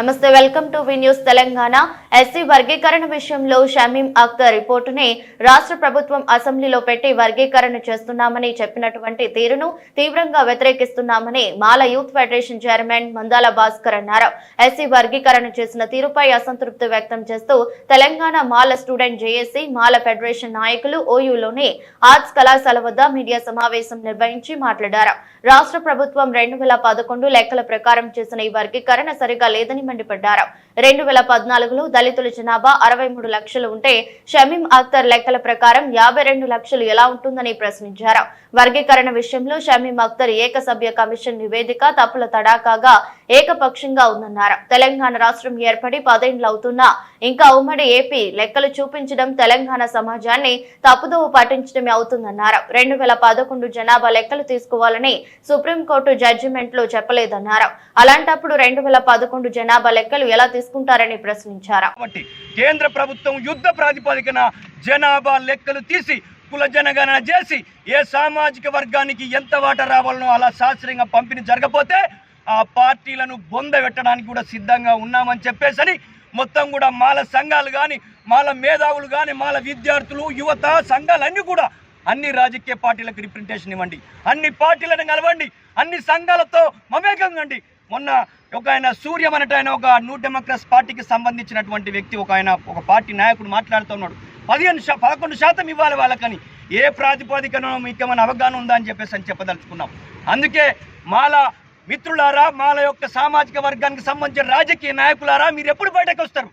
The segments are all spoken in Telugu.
నమస్తే welcome to V news Telangana. SC వర్గీకరణ విషయంలో షమీం అఖ్తర్ రిపోర్టుని రాష్ట్ర ప్రభుత్వం అసెంబ్లీలో పెట్టి వర్గీకరణ చేస్తున్నామని చెప్పినటువంటి తీరును తీవ్రంగా వ్యతిరేకిస్తున్నామని Mala youth federation chairman Mandala Bhaskar అన్నారు. ఎస్సీ వర్గీకరణ చేసిన తీరుపై అసంతృప్తి వ్యక్తం చేస్తూ Telangana Mala student JAC Mala federation నాయకులు ఓయూలోని ఆర్ట్స్ కళాశాల వద్ద మీడియా సమావేశం నిర్వహించి మాట్లాడారు. రాష్ట్ర ప్రభుత్వం రెండు వేల పదకొండు లెక్కల ప్రకారం చేసిన ఈ వర్గీకరణ సరిగా లేదని మండిపడ్డారు. రెండు వేల పద్నాలుగులో దళితుల జనాభా అరవై మూడు లక్షలు ఉంటే షమీం అఖ్తర్ లెక్కల ప్రకారం యాభై రెండు లక్షలు ఎలా ఉంటుందని ప్రశ్నించారు. వర్గీకరణ విషయంలో షమీం అఖ్తర్ ఏకసభ్య కమిషన్ నివేదిక తప్పుల తడాకాగా ఏకపక్షంగా ఉందన్నారు. తెలంగాణ రాష్ట్రం ఏర్పడి పదేండ్లు అవుతున్నా ఇంకా ఉమ్మడి ఏపీ లెక్కలు చూపించడం తెలంగాణ సమాజాన్ని తప్పుదోవ పాటించడమే అవుతుందన్నారు. రెండు వేల పదకొండు జనాభా లెక్కలు తీసుకోవాలని సుప్రీంకోర్టు జడ్జిమెంట్లో చెప్పలేదన్నారు. అలాంటప్పుడు రెండు వేల పదకొండు జనాభా లెక్కలు ఎలా తీసుకుంటారని ప్రశ్నించారు. కేంద్ర ప్రభుత్వం యుద్ధ ప్రాతిపదికన జనాభా లెక్కలు తీసి కుల జనగణన చేసి ఏ సామాజిక వర్గానికి ఎంత వాటా రావాలనో అలా శాస్త్రీయంగా పంపిణీ జరగపోతే ఆ పార్టీలను బొంద పెట్టడానికి కూడా సిద్ధంగా ఉన్నామని చెప్పేసి మొత్తం కూడా మాల సంఘాలు కానీ మాల మేధావులు కానీ మాల విద్యార్థులు యువత సంఘాలన్నీ కూడా అన్ని రాజకీయ పార్టీలకు రిప్రజెంటేషన్ ఇవ్వండి. అన్ని పార్టీలను కలవండి. అన్ని సంఘాలతో మమేకం కండి. మొన్న ఒక ఆయన సూర్యం అనేట ఆయన ఒక న్యూ డెమోక్రస్ పార్టీకి సంబంధించినటువంటి వ్యక్తి ఒక ఆయన ఒక పార్టీ నాయకుడు మాట్లాడుతున్నాడు పదిహేను శా పదకొండు శాతం ఇవ్వాలి వాళ్ళకని. ఏ ప్రాతిపదికన మీకు ఏమైనా అవగాహన ఉందా అని చెప్పేసి అని చెప్పదలుచుకున్నాం. అందుకే మాల మిత్రులారా మాల యొక్క సామాజిక వర్గానికి సంబంధించిన రాజకీయ నాయకులారా మీరు ఎప్పుడు బయటకు వస్తారు?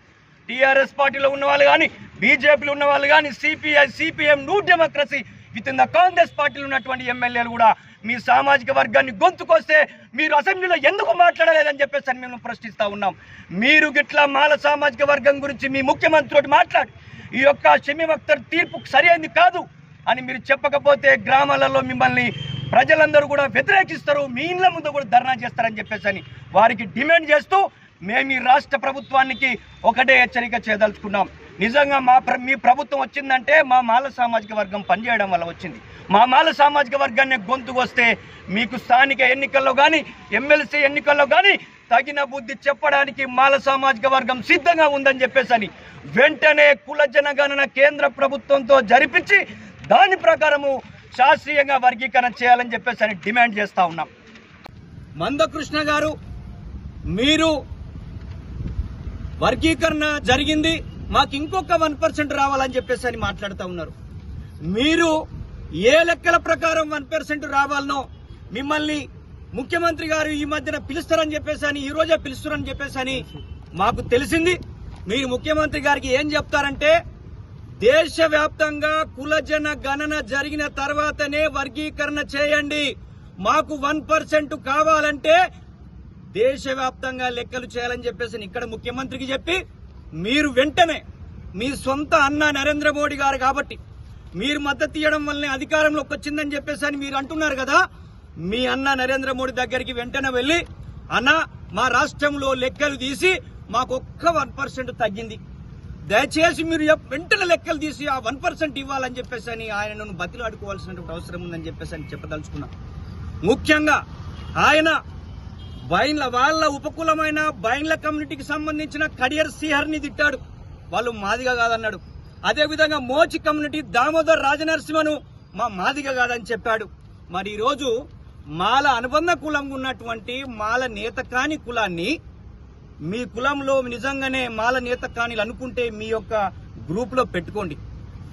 టీఆర్ఎస్ పార్టీలో ఉన్న వాళ్ళు కానీ బీజేపీలో ఉన్న వాళ్ళు కానీ CPI CPM new democracy with in the Congress పార్టీలో ఉన్నటువంటి ఎమ్మెల్యేలు కూడా మీ సామాజిక వర్గాన్ని గొంతుకొస్తే మీరు అసెంబ్లీలో ఎందుకు మాట్లాడలేదని చెప్పేసి అని మేము ప్రశ్నిస్తూ ఉన్నాం. మీరు గిట్లా మాల సామాజిక వర్గం గురించి మీ ముఖ్యమంత్రితో మాట్లాడి ఈ యొక్క షమీం అఖ్తర్ తీర్పు సరైంది కాదు అని మీరు చెప్పకపోతే గ్రామాలలో మిమ్మల్ని ప్రజలందరూ కూడా వ్యతిరేకిస్తారు మీ ఇళ్ళ ముందు కూడా ధర్నా చేస్తారని చెప్పేసి అని వారికి డిమాండ్ చేస్తూ మేము ఈ రాష్ట్ర ప్రభుత్వానికి ఒకటే హెచ్చరిక చేయదలుచుకున్నాం. నిజంగా మా ప్ర మీ ప్రభుత్వం వచ్చిందంటే మా మాల సామాజిక వర్గం పనిచేయడం వల్ల వచ్చింది. మా మాల సామాజిక వర్గాన్ని గొంతుకు వస్తే మీకు స్థానిక ఎన్నికల్లో కానీ ఎమ్మెల్సీ ఎన్నికల్లో కానీ తగిన బుద్ధి చెప్పడానికి మాల సామాజిక వర్గం సిద్ధంగా ఉందని చెప్పేసి వెంటనే కుల జనగణన కేంద్ర ప్రభుత్వంతో జరిపించి దాని ప్రకారము శాస్త్రీయంగా వర్గీకరణ చేయాలని చెప్పేసి అని డిమాండ్ చేస్తూ ఉన్నాం. మందకృష్ణ గారు మీరు వర్గీకరణ జరిగింది మాకు ఇంకొక వన్ పర్సెంట్ రావాలని చెప్పేసి అని మాట్లాడుతూ ఉన్నారు. మీరు ఏ లెక్కల ప్రకారం వన్ పర్సెంట్ రావాలనో మిమ్మల్ని ముఖ్యమంత్రి గారు ఈ మధ్యన పిలుస్తారని చెప్పేసి అని ఈ రోజే పిలుస్తారని చెప్పేసి అని మాకు తెలిసింది. మీరు ముఖ్యమంత్రి గారికి ఏం చెప్తారంటే దేశవ్యాప్తంగా కులజన గణన జరిగిన తర్వాతనే వర్గీకరణ చేయండి. మాకు వన్ పర్సెంట్ కావాలంటే దేశవ్యాప్తంగా లెక్కలు చేయాలని చెప్పేసి ఇక్కడ ముఖ్యమంత్రికి చెప్పి మీరు వెంటనే మీ సొంత అన్న నరేంద్ర మోడీ గారు కాబట్టి మీరు మద్దతు ఇవ్వడం వల్లనే అధికారంలోకి వచ్చిందని చెప్పేసి అని మీరు అంటున్నారు కదా మీ అన్న నరేంద్ర మోడీ దగ్గరికి వెంటనే వెళ్ళి అన్న మా రాష్ట్రంలో లెక్కలు తీసి మాకు ఒక్క వన్ పర్సెంట్ తగ్గింది. దయచేసి మీరు వెంటనే లెక్కలు తీసి ఆ వన్ పర్సెంట్ ఇవ్వాలని చెప్పేసి అని ఆయనను బతిలాడుకోవాల్సినటువంటి అవసరం ఉందని చెప్పేసి అని చెప్పదలుచుకున్నా. ముఖ్యంగా ఆయన బైన్ల వాళ్ళ ఉపకులమైన బైన్ల కమ్యూనిటీకి సంబంధించిన కడియర్ సిహర్ని తిట్టాడు. వాళ్ళు మాదిగా కాదన్నాడు. అదేవిధంగా మోచి కమ్యూనిటీ దామోదర్ రాజనరసింహను మా మాదిగా కాదని చెప్పాడు. మరి ఈరోజు మాల అనుబంధ కులం ఉన్నటువంటి మాల నేత కాని కులాన్ని మీ కులంలో నిజంగానే మాల నేత కాని అనుకుంటే మీ యొక్క గ్రూప్లో పెట్టుకోండి.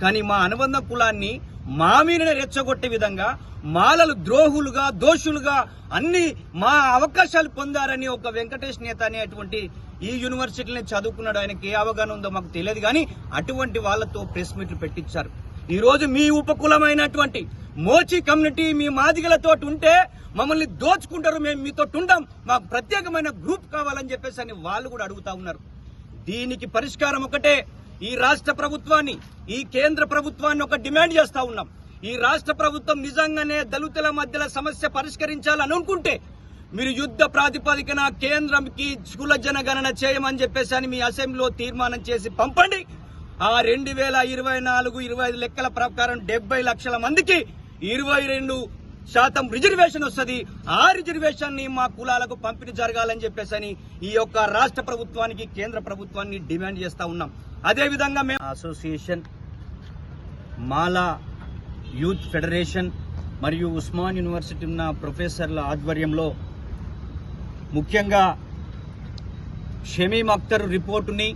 కానీ మా అనుబంధ కులాన్ని మా మీదనే రెచ్చగొట్టే విధంగా మాలలు ద్రోహులుగా దోషులుగా అన్ని మా అవకాశాలు పొందారని ఒక వెంకటేష్ నేత అనేటువంటి ఈ యూనివర్సిటీని చదువుకున్నాడు. ఆయనకి ఏ అవగాహన ఉందో మాకు తెలియదు. కానీ అటువంటి వాళ్ళతో ప్రెస్ మీట్లు పెట్టించారు. ఈరోజు మీ ఉపకులమైనటువంటి మోచి కమ్యూనిటీ మీ మాదిగలతో ఉంటే మమ్మల్ని దోచుకుంటారు మేము మీతో ఉండం. మాకు ప్రత్యేకమైన గ్రూప్ కావాలని చెప్పేసి అని వాళ్ళు కూడా అడుగుతా ఉన్నారు. దీనికి పరిష్కారం ఒకటే ఈ రాష్ట్ర ప్రభుత్వాన్ని ఈ కేంద్ర ప్రభుత్వాన్ని ఒక డిమాండ్ చేస్తా ఉన్నాం. ఈ రాష్ట్ర ప్రభుత్వం నిజంగానే దళితుల మధ్యల సమస్య పరిష్కరించాలని అనుకుంటే మీరు యుద్ధ ప్రాతిపదికన కేంద్రంకి కుల జనగణన చేయమని చెప్పేసి అని మీ అసెంబ్లీలో తీర్మానం చేసి పంపండి. ఆ రెండు వేల ఇరవై నాలుగు ఇరవై ఐదు లెక్కల ప్రకారం డెబ్బై లక్షల మందికి ఇరవై రెండు శాతం రిజర్వేషన్ వస్తుంది. ఆ రిజర్వేషన్ని మా కులాలకు పంపిణీ జరగాలని చెప్పేసి ఈ యొక్క రాష్ట్ర ప్రభుత్వానికి కేంద్ర ప్రభుత్వాన్ని డిమాండ్ చేస్తా ఉన్నాం. అదే విధంగా మేము అసోసియేషన్ మాలా యూత్ ఫెడరేషన్ మరియు ఉస్మాన్ యూనివర్సిటీ ఉన్న ప్రొఫెసర్ల ఆధ్వర్యంలో ముఖ్యంగా షమీమ్ అఖ్తర్ రిపోర్టుని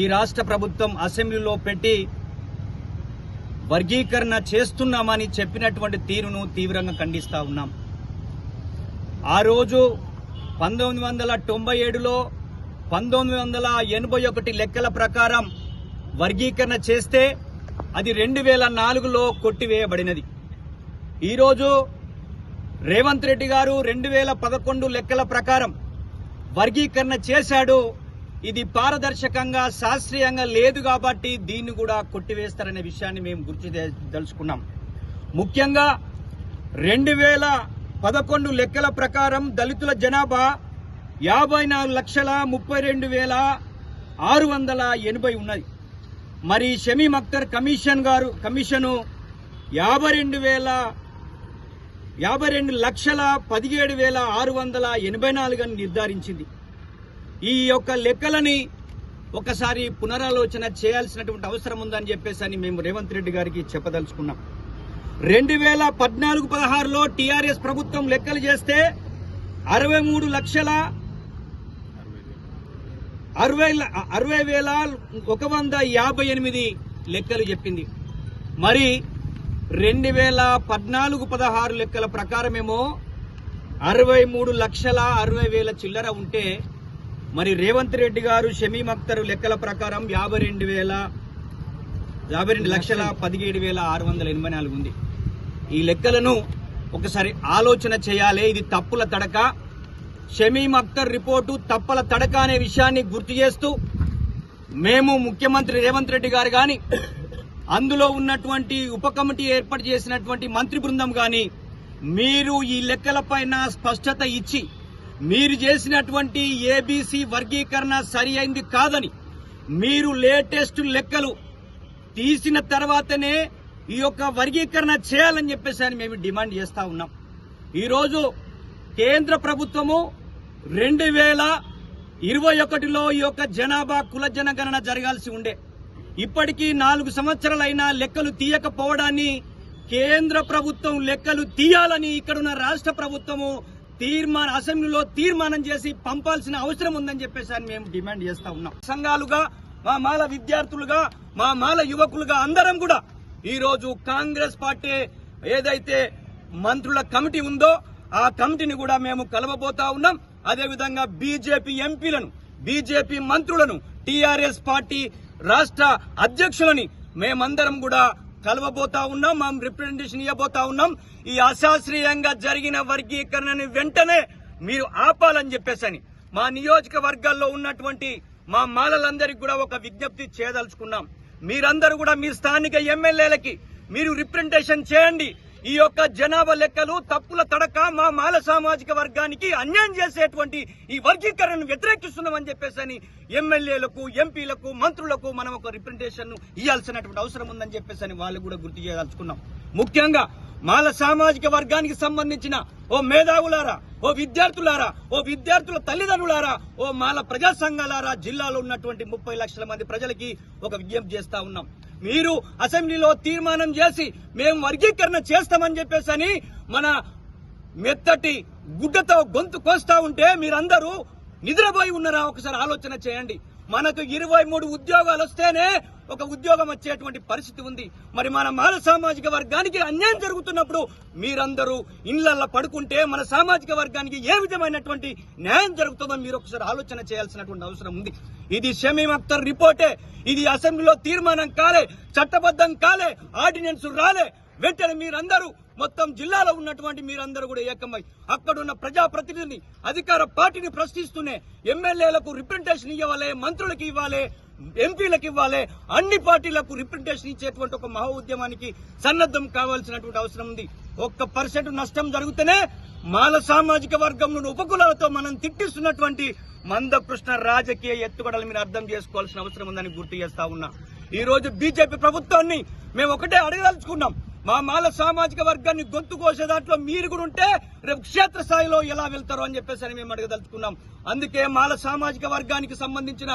ఈ రాష్ట్ర ప్రభుత్వం అసెంబ్లీలో పెట్టి వర్గీకరణ చేస్తున్నామని చెప్పినటువంటి తీరును తీవ్రంగా ఖండిస్తా ఉన్నాం. ఆ రోజు పంతొమ్మిది వందల తొంభై ఏడులో పంతొమ్మిది వందల ఎనభై ఒకటి లెక్కల ప్రకారం వర్గీకరణ చేస్తే అది రెండు వేల నాలుగులో కొట్టివేయబడినది. ఈరోజు రేవంత్ రెడ్డి గారు రెండు వేల పదకొండు లెక్కల ప్రకారం వర్గీకరణ చేశాడు ఇది పారదర్శకంగా శాస్త్రీయంగా లేదు కాబట్టి దీన్ని కూడా కొట్టివేస్తారనే విషయాన్ని మేము గుర్తు తెలుసుకున్నాం. ముఖ్యంగా రెండు వేల పదకొండు లెక్కల ప్రకారం దళితుల జనాభా యాభై నాలుగు లక్షల ముప్పై రెండు వేల ఆరు వందల ఎనభై ఉన్నది. మరి షమీం అఖ్తర్ కమిషన్ గారు కమిషను యాభై రెండు వేల యాభై రెండు లక్షల పదిహేడు వేల ఆరు వందల ఎనభై నాలుగు అని నిర్ధారించింది. ఈ యొక్క లెక్కలని ఒకసారి పునరాలోచన చేయాల్సినటువంటి అవసరం ఉందని చెప్పేసి అని మేము రేవంత్ రెడ్డి గారికి చెప్పదలుచుకున్నాం. రెండు వేల పద్నాలుగు పదహారులో టీఆర్ఎస్ ప్రభుత్వం లెక్కలు చేస్తే అరవై మూడు లక్షల అరవై ల- అరవై వేల ఒక వంద యాభై ఎనిమిది లెక్కలు చెప్పింది. మరి రెండు వేల పద్నాలుగు పదహారు లెక్కల ప్రకారమేమో అరవై మూడు లక్షల అరవై వేల చిల్లర ఉంటే మరి రేవంత్ రెడ్డి గారు షమీ అఖ్తర్ లెక్కల ప్రకారం యాభై రెండు వేల యాభై రెండు లక్షల పదిహేడు వేల ఆరు వందల ఎనభై నాలుగు ఉంది. ఈ లెక్కలను ఒకసారి ఆలోచన చేయాలి. ఇది తప్పుల తడక. షమీం అఖ్తర్ రిపోర్టు తప్పల తడక అనే విషయాన్ని గుర్తు చేస్తూ మేము ముఖ్యమంత్రి రేవంత్ రెడ్డి గారు కానీ అందులో ఉన్నటువంటి ఉప కమిటీ ఏర్పాటు చేసినటువంటి మంత్రి బృందం కానీ మీరు ఈ లెక్కలపైన స్పష్టత ఇచ్చి మీరు చేసినటువంటి ఏబీసీ వర్గీకరణ సరి అయింది కాదని మీరు లేటెస్ట్ లెక్కలు తీసిన తర్వాతనే ఈ యొక్క వర్గీకరణ చేయాలని చెప్పేసి మేము డిమాండ్ చేస్తా ఉన్నాం. ఈరోజు కేంద్ర ప్రభుత్వము రెండు వేల ఇరవై ఒకటిలో ఈ యొక్క జనాభా కుల జనగణన జరగాల్సి ఉండే. ఇప్పటికీ నాలుగు సంవత్సరాలైనా లెక్కలు తీయకపోవడాన్ని కేంద్ర ప్రభుత్వం లెక్కలు తీయాలని ఇక్కడున్న రాష్ట్ర ప్రభుత్వము తీర్మాన అసెంబ్లీలో తీర్మానం చేసి పంపాల్సిన అవసరం ఉందని చెప్పేసి అని మేము డిమాండ్ చేస్తా ఉన్నాం. సంఘాలుగా మా మాల విద్యార్థులుగా మా మాల యువకులుగా అందరం కూడా ఈరోజు కాంగ్రెస్ పార్టీ ఏదైతే మంత్రుల కమిటీ ఉందో ఆ కమిటీని కూడా మేము కలవబోతా ఉన్నాం. అదేవిధంగా బీజేపీ ఎంపీలను బీజేపీ మంత్రులను టీఆర్ఎస్ పార్టీ రాష్ట్ర అధ్యక్షులని మేమందరం కూడా కలవబోతా ఉన్నాం మనం రిప్రజెంటేషన్ ఇవ్వబోతా ఉన్నాం. ఈ అశాస్త్రీయంగా జరిగిన వర్గీకరణని వెంటనే మీరు ఆపాలని చెప్పేసని మా నియోజకవర్గాల్లో ఉన్నటువంటి మా మాలలందరికీ కూడా ఒక విజ్ఞప్తి చేయదలుచుకున్నాం. మీరందరూ కూడా మీ స్థానిక ఎమ్మెల్యేలకి మీరు రిప్రజెంటేషన్ చేయండి. ఈ యొక్క జనాభా లెక్కలు తప్పుల తడక మా మాల సామాజిక వర్గానికి అన్యాయం చేసేటువంటి ఈ వర్గీకరణను వ్యతిరేకిస్తున్నామని చెప్పేసి అని ఎమ్మెల్యేలకు ఎంపీలకు మంత్రులకు మనం ఒక రిప్రజెంటేషన్ ఇవ్వాల్సినటువంటి అవసరం ఉందని చెప్పేసి అని వాళ్ళు కూడా గుర్తు చేయదలుచుకున్నాం. ముఖ్యంగా మాల సామాజిక వర్గానికి సంబంధించిన ఓ మేధావులారా ఓ విద్యార్థులారా ఓ విద్యార్థుల తల్లిదండ్రులారా ఓ మాల ప్రజా సంఘాలారా జిల్లాలో ఉన్నటువంటి ముప్పై లక్షల మంది ప్రజలకి ఒక విజ్ఞప్తి చేస్తా ఉన్నాం. మీరు అసెంబ్లీలో తీర్మానం చేసి మేము వర్గీకరణ చేస్తామని చెప్పేసి అని మన మెత్తటి గుడ్డతో గొంతు కోస్తా ఉంటే మీరందరూ నిద్రపోయి ఉన్నారా? ఒకసారి ఆలోచన చేయండి. మనకు ఇరవై మూడు ఉద్యోగాలు వస్తేనే ఒక ఉద్యోగం వచ్చేటువంటి పరిస్థితి ఉంది. మరి మన మాల సామాజిక వర్గానికి అన్యాయం జరుగుతున్నప్పుడు మీరందరూ ఇళ్ళల్లో పడుకుంటే మన సామాజిక వర్గానికి ఏ విధమైనటువంటి న్యాయం జరుగుతుందో మీరు ఒకసారి ఆలోచన చేయాల్సినటువంటి అవసరం ఉంది. ఇది షమీం అఖ్తర్ రిపోర్టే. ఇది అసెంబ్లీలో తీర్మానం కాలే చట్టబద్ధం కాలే ఆర్డినెన్స్ రాలే. వెంటనే మీరందరూ మొత్తం జిల్లాలో ఉన్నటువంటి మీరందరూ కూడా ఏకమై అక్కడున్న ప్రజాప్రతినిధిని అధికార పార్టీని ప్రశ్నిస్తూనే ఎమ్మెల్యేలకు రిప్రజెంటేషన్ ఇవ్వాలి మంత్రులకు ఇవ్వాలి ఎంపీలకు ఇవ్వాలి అన్ని పార్టీలకు రిప్రజెంటేషన్ ఇచ్చేటువంటి ఒక మహా ఉద్యమానికి సన్నద్ధం కావాల్సినటువంటి అవసరం ఉంది. ఒక్క పర్సెంట్ నష్టం జరిగితేనే మాల సామాజిక వర్గం నుండి ఉపకులాలతో మనం తిట్టిస్తున్నటువంటి మందకృష్ణ రాజకీయ ఎత్తుగడలు మీరు అర్థం చేసుకోవాల్సిన అవసరం ఉందని గుర్తు చేస్తా ఉన్నా. ఈ రోజు బీజేపీ ప్రభుత్వాన్ని మేము ఒకటే అడగదలుచుకున్నాం. మా మాల సామాజిక వర్గాన్ని గొంతు కోసే దాంట్లో మీరు కూడా ఉంటే రేపు క్షేత్ర స్థాయిలో ఎలా వెళ్తారో అని చెప్పేసి అని మేము అడగదలుచుకున్నాం. అందుకే మాల సామాజిక వర్గానికి సంబంధించిన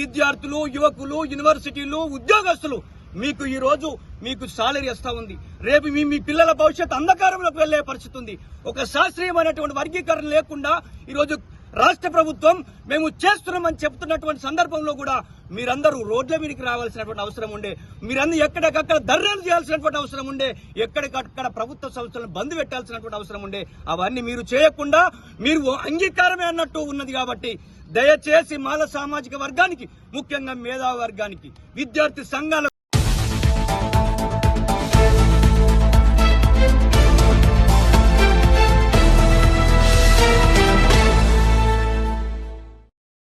విద్యార్థులు యువకులు యూనివర్సిటీలు ఉద్యోగస్తులు మీకు ఈ రోజు మీకు సాలరీ వస్తా ఉంది. రేపు మీ మీ పిల్లల భవిష్యత్ అంధకారంలోకి వెళ్ళే పరిస్థితి ఉంది. ఒక శాస్త్రీయమైనటువంటి వర్గీకరణ లేకుండా ఈరోజు రాష్ట్ర ప్రభుత్వం మేము చేస్తున్నామని చెప్తున్నటువంటి సందర్భంలో కూడా మీరందరూ రోడ్ల మీదకి రావాల్సినటువంటి అవసరం ఉండే మీరందరూ ఎక్కడికక్కడ ధర్నాలు చేయాల్సినటువంటి అవసరం ఉండే ఎక్కడికక్కడ ప్రభుత్వ సంస్థలను బంద్ పెట్టాల్సినటువంటి అవసరం ఉండే అవన్నీ మీరు చేయకుండా మీరు అంగీకారమే అన్నట్టు ఉన్నది కాబట్టి దయచేసి మాల సామాజిక వర్గానికి ముఖ్యంగా మేధావ వర్గానికి విద్యార్థి సంఘాల